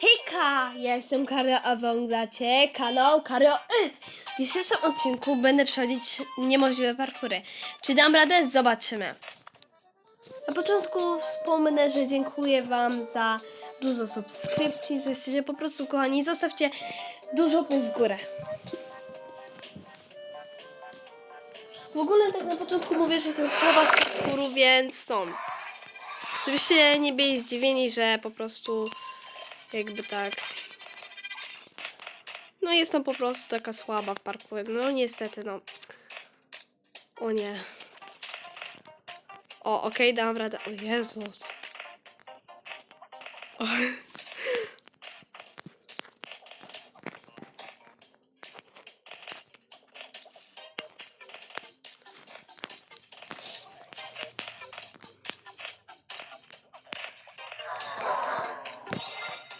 Hejka! Ja jestem Karol, a wy oglądacie kanał It. W dzisiejszym odcinku będę przechodzić niemożliwe parkury. Czy dam radę? Zobaczymy. Na początku wspomnę, że dziękuję wam za dużo subskrypcji, że jesteście po prostu kochani. Zostawcie dużo łapek w górę. W ogóle tak na początku mówię, że jestem słaba z parkuru, więc to... Żebyście nie byli zdziwieni, że po prostu jakby tak. No jestem po prostu taka słaba w parku. No niestety, no. O nie. O, okej, dam radę. O Jezus. O.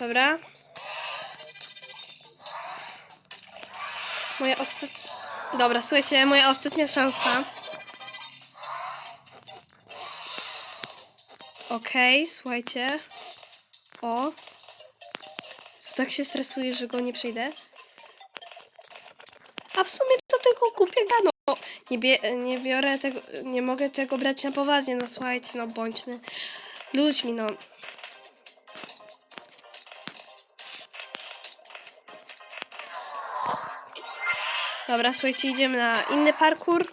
Dobra. Moja ostatnia... Dobra, słuchajcie, moja ostatnia szansa. Okej, słuchajcie. O. Tak się stresuję, że go nie przejdę. A w sumie to tylko kupię gano. Nie, bie, nie biorę tego, nie mogę tego brać na poważnie. No słuchajcie, no bądźmy ludźmi, no. Dobra, słuchajcie, idziemy na inny parkour.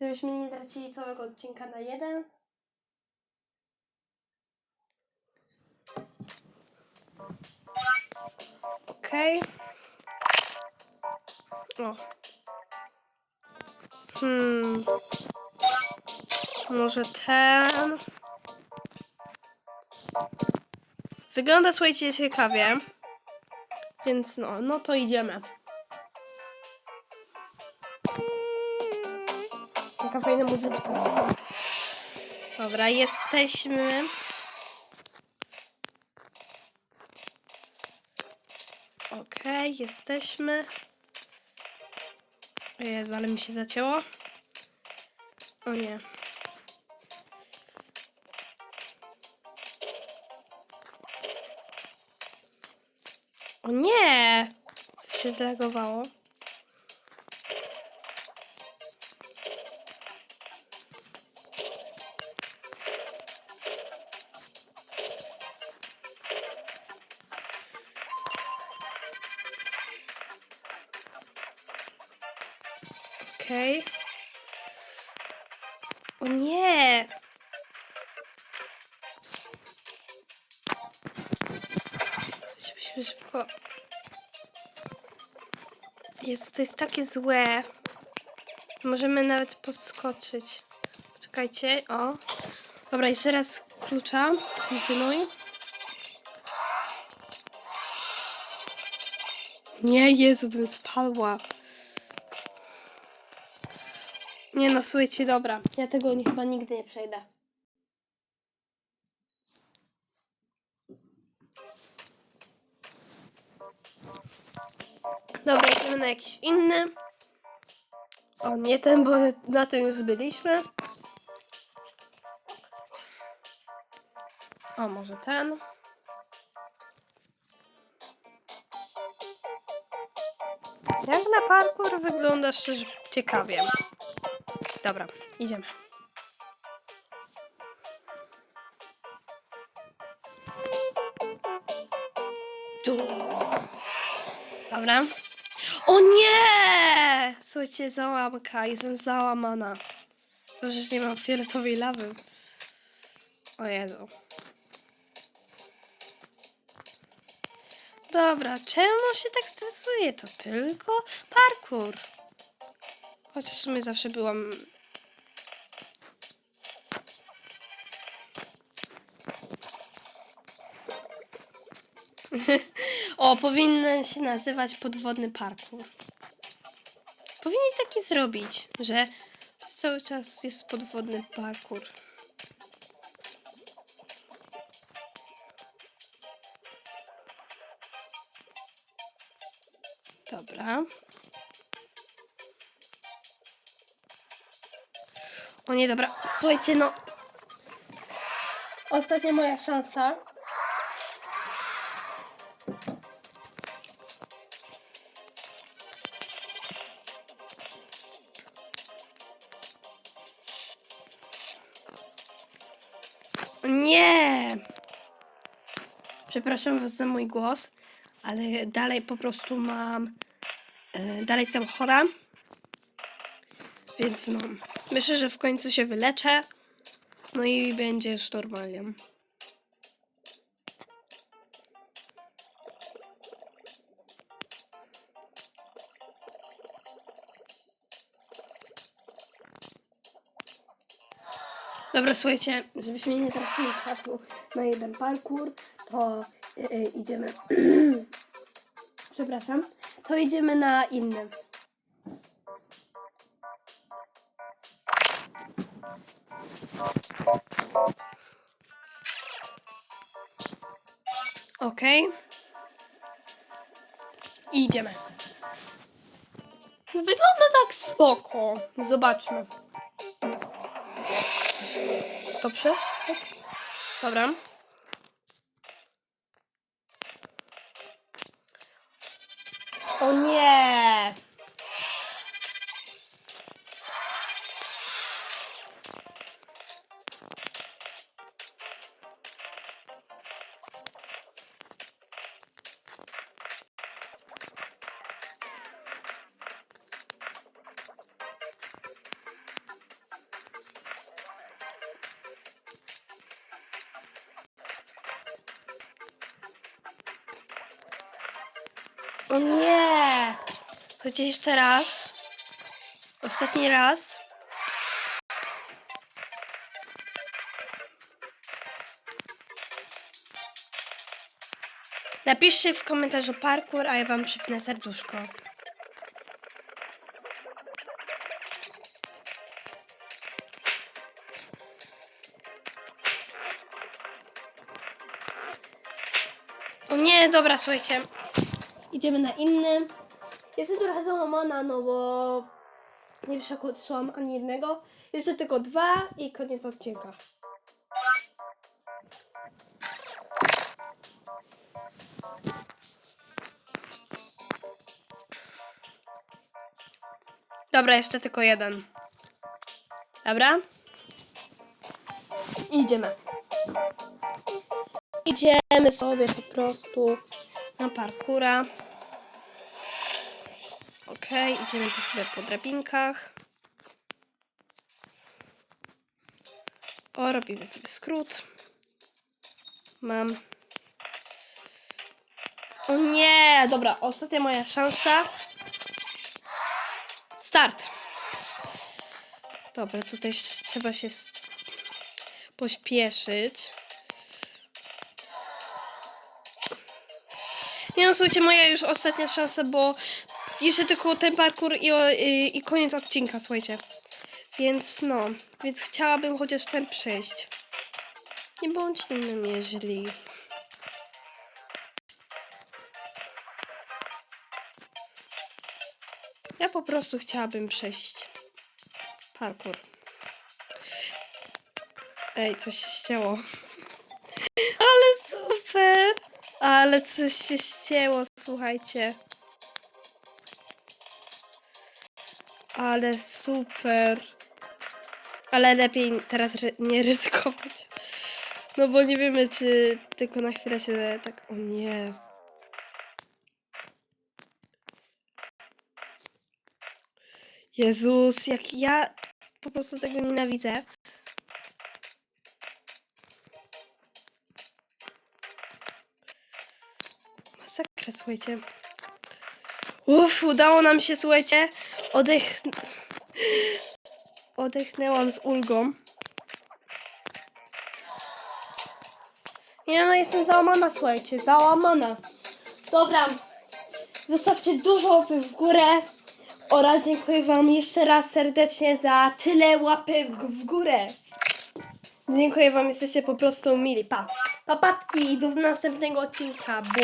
Żebyśmy nie tracili całego odcinka na jeden. Okej. O. Hmm. Może ten. Wygląda, słuchajcie, ciekawie. Więc no, no to idziemy. Taka fajna muzyczka. Dobra, jesteśmy. Okej, jesteśmy. O Jezu, ale mi się zacięło. O nie. O nie! Co się zlagowało? Okej. O nie! Musimy szybko. Jest, to jest takie złe. Możemy nawet podskoczyć. Czekajcie, o. Dobra, jeszcze raz klucza. Kontynuuj. Nie, Jezu, bym spadła. Nie no, słuchajcie, dobra. Ja tego nie, chyba nigdy nie przejdę. Dobra, idziemy na jakiś inny. O, nie ten, bo na tym już byliśmy. O, może ten. Jak na parkour wygląda szczerze ciekawie. Dobra, idziemy. Dobra. O nie! Słuchajcie, załamka. Jestem załamana. Że nie mam fioletowej lawy. O Jezu. Dobra, czemu się tak stresuje? To tylko parkour. Chociaż w sumie zawsze byłam o, powinien się nazywać podwodny parkour. Powinien taki zrobić, że cały czas jest podwodny parkour. Dobra. O nie, dobra. Słuchajcie, no. Ostatnia moja szansa. Nie! Przepraszam was za mój głos, ale dalej po prostu mam. E, dalej jestem chora. Więc no. Myślę, że w końcu się wyleczę. No i będzie już normalnie. Dobra, słuchajcie, żebyśmy nie tracili czasu na jeden parkour, to y, y, idziemy. Przepraszam, to idziemy na inny. Okej. I idziemy. Wygląda tak spoko. Zobaczmy. Dobrze? Dobra. O nie! O nie! Chodźcie jeszcze raz. Ostatni raz. Napiszcie w komentarzu parkour, a ja wam przypnę serduszko. O nie, dobra, słuchajcie. Idziemy na inny. Jestem trochę załamana, no bo nie przekończyłam ani jednego. Jeszcze tylko dwa i koniec odcinka. Dobra, jeszcze tylko jeden. Dobra? Idziemy. Idziemy sobie po prostu na parkura. Okej, idziemy tu sobie po drabinkach. O, robimy sobie skrót. Mam. O nie! Dobra, ostatnia moja szansa. Start! Dobra, tutaj trzeba się pośpieszyć. Nie no, słuchajcie, moja już ostatnia szansa, bo jeszcze tylko ten parkour i, i, i koniec odcinka, słuchajcie. Więc no, więc chciałabym chociaż ten przejść. Nie bądźcie mnie źli. Ja po prostu chciałabym przejść parkour. Ej, coś się ścięło. Ale super! Ale coś się ścięło, słuchajcie. Ale super. Ale lepiej teraz ry- nie ryzykować. No bo nie wiemy, czy tylko na chwilę się tak. O nie. Jezus, jak ja po prostu tego nienawidzę. Masakra, słuchajcie. Uff, udało nam się, słuchajcie. Odech... Odechnęłam z ulgą. Nie no, jestem załamana, słuchajcie, załamana. Dobra, zostawcie dużo łapek w górę oraz dziękuję wam jeszcze raz serdecznie za tyle łapek w górę. Dziękuję wam, jesteście po prostu mili. Pa. Papatki, do następnego odcinka.